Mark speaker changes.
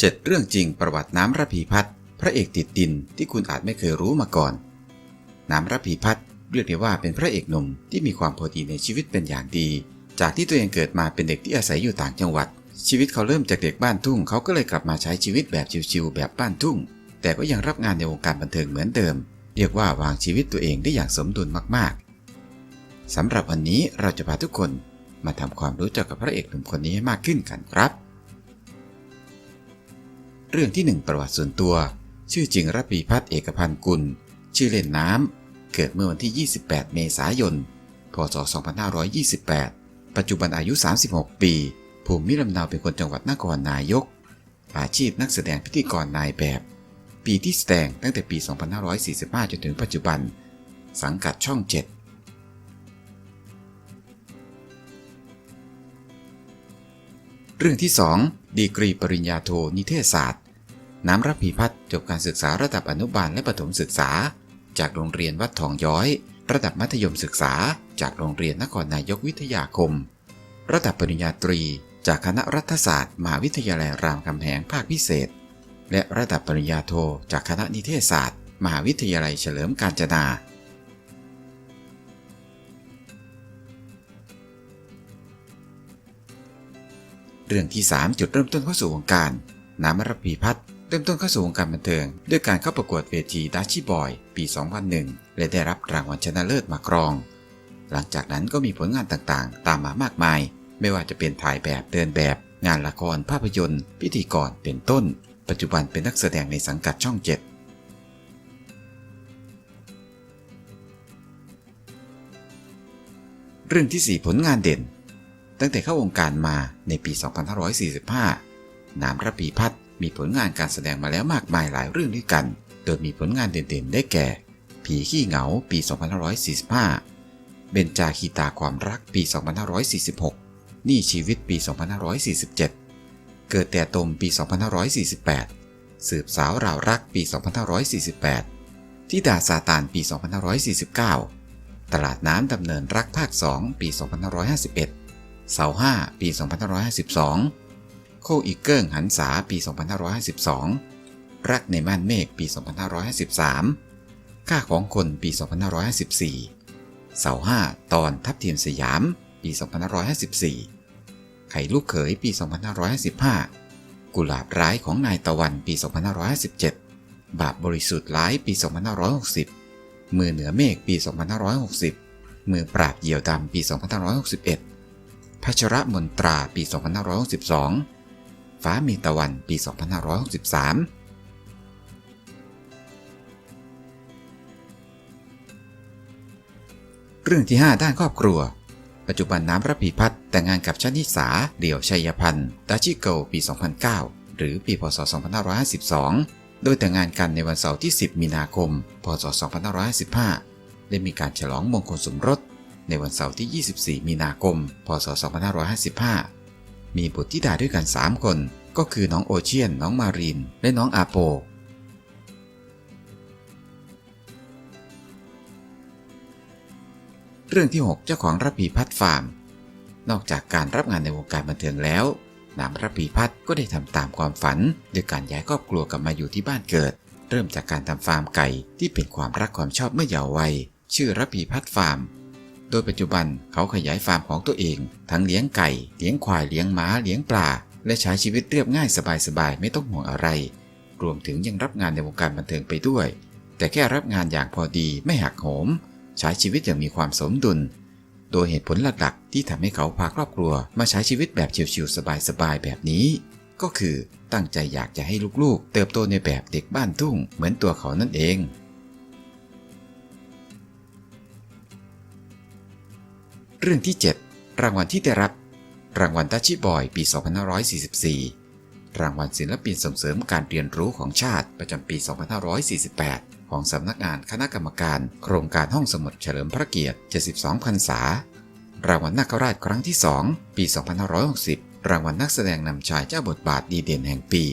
Speaker 1: 7 เรื่องจริงประวัติน้ำระพีพัฒน์พระเอกติดดินที่คุณอาจไม่เคยรู้มาก่อน น้ำระพีพัฒน์เรียกได้ว่าเป็นพระเอกหนุ่มที่มีความพอดีในชีวิตเป็นอย่างดี จากที่ตัวเองเกิดมาเป็นเด็กที่อาศัยอยู่ต่างจังหวัด ชีวิตเขาเริ่มจากเด็กบ้านทุ่ง เขาก็เลยกลับมาใช้ชีวิตแบบชิวๆแบบบ้านทุ่ง แต่ก็ยังรับงานในวงการบันเทิงเหมือนเดิม เรียกว่าวางชีวิตตัวเองได้อย่างสมดุลมากๆสำหรับวันนี้เราจะพาทุกคนมาทำความรู้จักกับพระเอกหนุ่มคนนี้ให้มากขึ้นกันครับ เรื่องที่ 1 ประวัติส่วนตัว ชื่อจริงระพีพัฒน์เอกพันธ์กุล ชื่อเล่นน้ำ เกิดเมื่อวันที่ 28 เมษายน พศ 2528 ปัจจุบันอายุ 36 ปี ภูมิลำเนาเป็นคนจังหวัดนครนายก อาชีพนักแสดงพิธีกรนายแบบ ปีที่แสดงตั้งแต่ปี 2545 จนถึงปัจจุบัน สังกัดช่อง 7เรื่องที่2 ดีกรีปริญญาโทนิเทศศาสตร์ น้ำรับพีพัฒจบการศึกษาระดับอนุบาลและประถมศึกษา จากโรงเรียนวัดทองย้อย ระดับมัธยมศึกษา จากโรงเรียนนครนายกวิทยาคม ระดับปริญญาตรี จากคณะรัฐศาสตร์มหาวิทยาลัยรามคำแหงภาคพิเศษ และระดับปริญญาโทจากคณะนิเทศศาสตร์ มหาวิทยาลัยเฉลิมกาญจนา เรื่องที่ 3 จุดเริ่มต้นเข้าสู่วงการน้ำรพีพัฒน์เริ่มต้นเข้าสู่วงการบันเทิง ด้วยการเข้าประกวดเวทีดัชชี่บอย ปี 2001 และได้รับรางวัลชนะเลิศมาครอง หลังจากนั้นก็มีผลงานต่างๆ ตามมามากมาย ไม่ว่าจะเป็นถ่ายแบบเดินแบบ งานละครภาพยนตร์ พิธีกรเป็นต้น ปัจจุบันเป็นนักแสดงในสังกัดช่อง7เรื่องที่ 4 ผลงานเด่น ตั้งแต่เข้าวงการมาในปี 2545น้ำระพีพัฒน์มีผลงานการแสดงมาแล้วมากมายหลายเรื่องด้วยกัน โดยมีผลงานเด่นๆ ได้แก่ ผีขี้เหงาปี 2545 เบญจาคีตาความรักปี 2546 นี่ชีวิตปี 2547 เกิดแต่ตมปี 2548 สืบสาวราวรักปี 2548ที่ดาซาตานปี 2549 ตลาดน้ำดำเนินรักภาค 2 ปี 2551 เสา5ปี 2552 โคอีเกิ้งหันษาปี 2552 รักในม่านเมฆปี 2553 ค่าของคนปี 2554 เสา5ตอนทับเทียมสยามปี 2554 ไข่ลูกเขยปี 2555 กุหลาบร้ายของนายตะวันปี 2557 บาปบริสุทธิ์ร้ายปี 2560 มือเหนือเมฆปี 2560 มือปราบเหยี่ยวดำปี 2561 พัชระมนตราปี 2562 ฟ้ามีตะวันปี 2563เรื่องที่ 5 ด้านครอบครัว ปัจจุบันน้ำระพีพัฒน์แต่งงานกับชนิสา เดี่ยวชัยพันธ์ดาชิโกปี 2009 หรือปีพศ 2552 โดยแต่งงานกันในวันเสาร์ที่ 10 มีนาคม พศ 2555 ได้มีการฉลองมงคลสมรส ในวันเสาร์ที่ 24 มีนาคม พศ 2555 มีบุตรธิดาด้วยกัน 3 คน ก็คือน้องโอเชียน น้องมารีน และน้องอาโป เรื่องที่ 6 เจ้าของระพีพัฒฟาร์ม นอกจากการรับงานในวงการบันเทิงแล้วนามระพีพัฒก็ได้ทำตามความฝันด้วยการย้ายครอบครัวกลับมาอยู่ที่บ้านเกิด เริ่มจากการทำฟาร์มไก่ที่เป็นความรักความชอบเมื่อเยาว์วัย ชื่อระพีพัฒฟาร์ม โดยปัจจุบันเขาขยายฟาร์มของตัวเอง ทั้งเลี้ยงไก่ เลี้ยงควาย เลี้ยงม้า เลี้ยงปลา และใช้ชีวิตเรียบง่ายสบายๆ ไม่ต้องห่วงอะไร รวมถึงยังรับงานในวงการบันเทิงไปด้วย แต่แค่รับงานอย่างพอดีไม่หักโหม ใช้ชีวิตอย่างมีความสมดุล โดยเหตุผลหลักๆ ที่ทำให้เขาพาครอบครัว มาใช้ชีวิตแบบชิวๆสบายๆ แบบนี้ ก็คือตั้งใจอยากจะให้ลูกๆ เติบโตในแบบเด็กบ้านทุ่ง เหมือนตัวเขานั่นเอง เรื่องที่ 7 รางวัลที่ได้รับ รางวัลตัชชิบอย ปี 2544 รางวัลศิลปินส่งเสริมการเรียนรู้ของชาติประจำปี 2548 ของสำนักงานคณะกรรมการ โครงการห้องสมุดเฉลิมพระเกียรติ 72 พรรษา รางวัลนาคราชครั้งที่ 2 ปี 2560 รางวัลนักแสดงนำชายเจ้าบทบาทดีเด่นแห่งปี